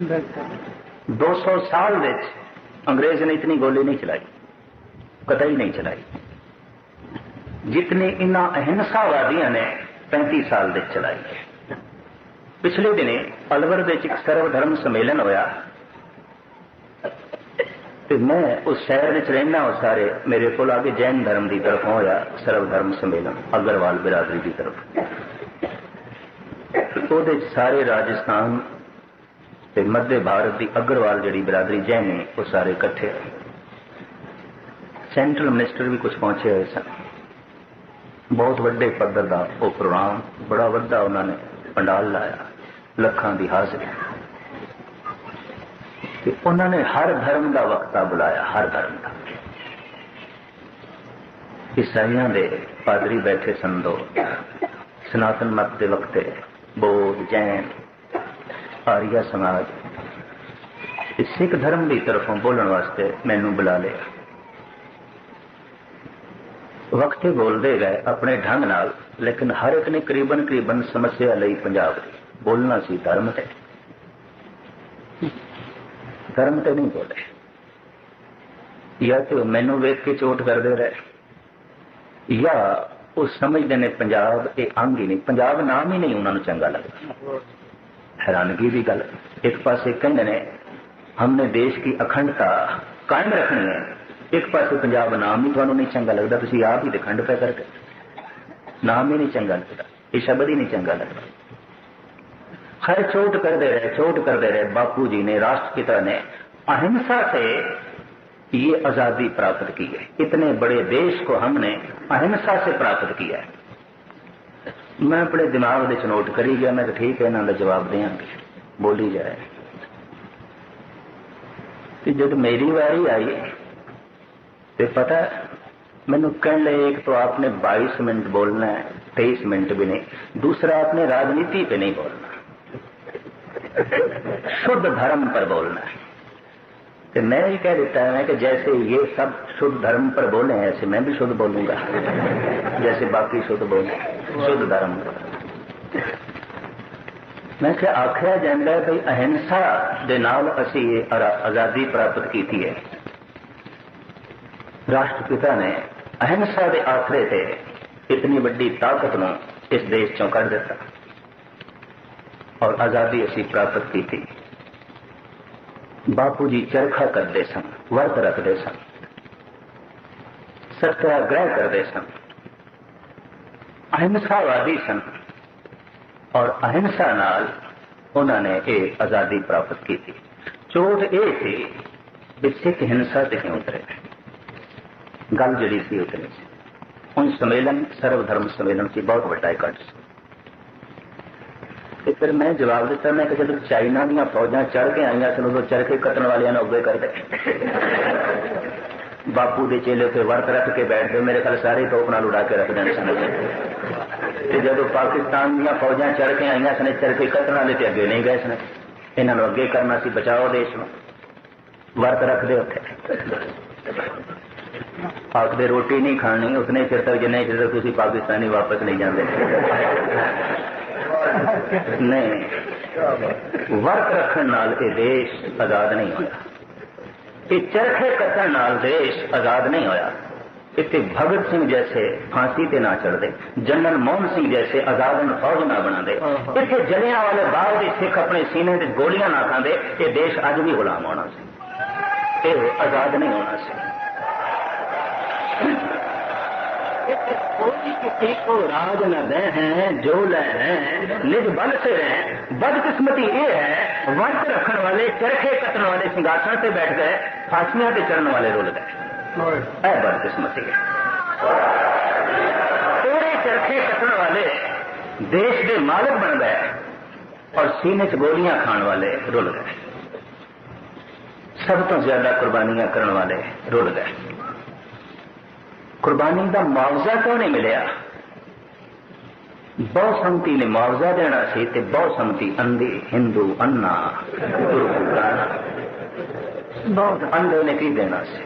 200 ਸਾਲ ਵਿੱਚ ਅੰਗਰੇਜ਼ ਨੇ ਇਤਨੀ ਗੋਲੀ ਨਹੀਂ ਚਲਾਈ, ਕਤਈ ਨਹੀਂ ਚਲਾਈ। ਜਿਤਨੇ ਇਨ੍ਹਾਂ ਅਹਿੰਸਾਵਾਦੀਆਂ ਨੇ 35 ਸਾਲ ਦੇ ਚਲਾਈ ਹੈ। ਪਿਛਲੇ ਦਿਨੇ ਅਲਵਰ ਵਿੱਚ ਇੱਕ ਸਰਵ ਧਰਮ ਸੰਮੇਲਨ ਹੋਇਆ ਤੇ ਮੈਂ ਉਸ ਸ਼ਹਿਰ ਵਿੱਚ ਰਹਿਣਾ ਉਹ ਸਾਰੇ ਮੇਰੇ ਕੋਲ ਆ ਕੇ ਜੈਨ ਧਰਮ ਦੀ ਤਰਫ ਹੋਇਆ ਸਰਵ ਧਰਮ ਸੰਮੇਲਨ, ਅਗਰਵਾਲ ਬਿਰਾਦਰੀ ਦੀ ਤਰਫ। ਉਹਦੇ ਸਾਰੇ ਰਾਜਸਥਾਨ ਤੇ ਮੱਧੇ ਭਾਰਤ ਦੀ ਅਗਰਵਾਲ ਜਿਹੜੀ ਬਰਾਦਰੀ ਜੈਨੇ ਉਹ ਸਾਰੇ ਇਕੱਠੇ ਆਏ ਸੈਂਟਰਲ ਮਿਨਿਸਟਰ ਵੀ ਕੁਝ ਪਹੁੰਚੇ ਹੋਏ ਸਨ। ਬਹੁਤ ਵੱਡੇ ਪੱਧਰ ਦਾ ਉਹ ਪ੍ਰੋਗਰਾਮ, ਬੜਾ ਵੱਡਾ ਉਹਨਾਂ ਨੇ ਪੰਡਾਲ ਲਾਇਆ, ਲੱਖਾਂ ਦੀ ਹਾਜ਼ਰੀ। ਤੇ ਉਹਨਾਂ ਨੇ ਹਰ ਧਰਮ ਦਾ ਵਕਤਾ ਬੁਲਾਇਆ, ਹਰ ਧਰਮ ਦਾ। ਇਸਾਈਆਂ ਦੇ ਪਾਦਰੀ ਬੈਠੇ ਸੰਦੋ ਸਨਾਤਨ ਮਤ ਦੇ ਵਕਤੇ, ਬੋਧ, ਜੈਨ ਆਰੀਆ ਸਮਾਜ। ਇਸ ਸਿੱਖ ਧਰਮ ਦੀ ਤਰਫੋਂ ਬੋਲਣ ਵਾਸਤੇ ਮੈਨੂੰ ਬੁਲਾ ਲਿਆ। ਵਕਤੇ ਬੋਲਦੇ ਗਏ ਆਪਣੇ ਢੰਗ ਨਾਲ, ਲੇਕਿਨ ਹਰ ਇੱਕ ਨੇ ਕਰੀਬਨ ਕਰੀਬਨ ਸਮੱਸਿਆ ਲਈ ਪੰਜਾਬ ਦੀ। ਬੋਲਣਾ ਸੀ ਧਰਮ ਤੇ। ਧਰਮ ਤੇ ਨਹੀਂ ਬੋਲੇ। ਜਾਂ ਤੇ ਮੈਨੂੰ ਵੇਖ ਕੇ ਚੋਟ ਕਰਦੇ ਰਹੇ। ਜਾਂ ਉਹ ਸਮਝਦੇ ਨੇ, ਪੰਜਾਬ ਇਹ ਅੰਗ ਹੀ ਨਹੀਂ। ਪੰਜਾਬ ਨਾਮ ਹੀ ਨਹੀਂ ਉਹਨਾਂ ਨੂੰ ਚੰਗਾ ਲੱਗਦਾ। حیرانگی کی گل ایک پاس کہنے نے، ہم نے دیش کی اکھنڈتا قائم رکھنی ہے۔ ایک پاس پنجاب نام ہی تمہیں نہیں چنگا لگتا تھی آپ ہی کھنڈ پہ کر کے۔ نام ہی نہیں چنگا لگتا، یہ شبد ہی نہیں چنگا لگتا۔ ہر چوٹ کرتے رہے، چوٹ کرتے رہے۔ باپو جی نے، راشٹر پتا نے اہمسا سے یہ آزادی پراپت کی ہے۔ اتنے بڑے دیش کو ہم نے اہمسا سے پراپت کیا ہے۔ میں اپنے دماغ دے نوٹ کری گیا، میں ٹھیک ہے انہوں کا جواب دیا گی بولی جائے۔ کہ جب میری واری آئی تو پتا مینو کہنے لے ایک تو آپ نے بائیس منٹ بولنا ہے، تیئیس منٹ بھی نہیں۔ دوسرا، آپ نے راجنیتی پہ نہیں بولنا۔ شدھ دھرم پر بولنا ہے۔ تو میں یہ کہہ دیتا ہے کہ جیسے یہ سب شدھ دھرم پر بولے ہیں، ایسے میں بھی شدھ بولوں گا۔ جیسے باقی شدھ بولے شدھ دھرم۔ میں کہ آخیا جانا ہے بھائی اہنسا دے نال اسی آزادی پراپت کی ہے۔ راشٹر پتا نے اہنسا دے آخرے تے اتنی بڑی طاقت نو اس دیش چوں کر دیتا۔ اور آزادی اسی پراپت کی تھی باپو جی چرخا کرتے سن، ورت رکھتے سن۔ ستیا گرہ کرتے سن۔ اہمسا وادی سن اور اہمسا نال انہوں نے یہ آزادی پراپت کی تھی چوٹ یہ تھی کہ سکھ ہنسا سے کیوں اترے۔ گل جڑی سی اتنے ان سمیلن، سرو دھرم سمیلن کی بہت بڑا اکٹھ سی۔ پھر میں جواب دیتا میں کہ جب چائنا دیا فوجاں چڑھ کے آئی سن ادو چرخے کٹن والے اگے کر دے۔ ਬਾਪੂ ਦੇ ਚੇਲੇ ਉੱਤੇ ਵਰਤ ਰੱਖ ਕੇ ਬੈਠਦੇ ਮੇਰੇ ਖਿਆਲ ਸਾਰੇ ਟੋਪ ਨਾਲ ਉਡਾ ਕੇ ਰੱਖ ਦੇਣ ਸਨ। ਤੇ ਜਦੋਂ ਪਾਕਿਸਤਾਨ ਦੀਆਂ ਫੌਜਾਂ ਚੜ ਕੇ ਆਈਆਂ ਸਨ ਚਰਖੇ ਕੱਟਣ ਵਾਲੇ ਤੇ ਅੱਗੇ ਨਹੀਂ ਗਏ ਸਨ। ਇਹਨਾਂ ਨੂੰ ਅੱਗੇ ਕਰਨਾ ਸੀ, ਬਚਾਓ ਦੇਸ਼ ਨੂੰ। ਵਰਤ ਰੱਖਦੇ ਉੱਥੇ। ਆਖਦੇ, ਰੋਟੀ ਨਹੀਂ ਖਾਣੀ, ਉਤਨੇ ਚਿਰ ਤੱਕ, ਜਿੰਨੇ ਚਿਰ ਤੱਕ ਤੁਸੀਂ ਪਾਕਿਸਤਾਨੀ ਵਾਪਸ ਨਹੀਂ ਜਾਂਦੇ। ਨਹੀਂ। ਵਰਤ ਰੱਖਣ ਨਾਲ ਇਹ ਦੇਸ਼ ਆਜ਼ਾਦ ਨਹੀਂ ਹੋਇਆ। یہ چرخے کٹن نال دیش آزاد نہیں ہویا۔ اتنے بھگت سنگھ جیسے پھانسی تے نہ چڑھ دے جنرل موہن سنگھ جیسے آزاد فوج نہ بنا دے اتنے جلیا والے باغ کے سکھ اپنے سینے سے گولیاں نہ کھانے یہ دیش اج بھی غلام ہونا سی۔ یہ آزاد نہیں ہونا سی۔ کسی کو راج نہ دے ہیں جو لے ہیں نج بل سے رہیں بد قسمتی یہ ہے ورت رکھن والے چرخے کٹن والے سنگاسن سے بیٹھ گئے پھانسیاں سے چڑھنے والے رول گئے اے بد قسمتی ہے۔ تھوڑے چرخے کٹن والے دیش کے مالک بن گئے اور سینے چ گولیاں کھان والے رول گئے۔ سب تو زیادہ قربانیاں کرنے والے رول گئے۔ قربانی کا معاوضہ کیوں نہیں ملیا؟ بہسمتی نے معاوضہ دینا سی تے بہت سمتی اندھی ہندو انا بہت اندھے نے کی دینا سی؟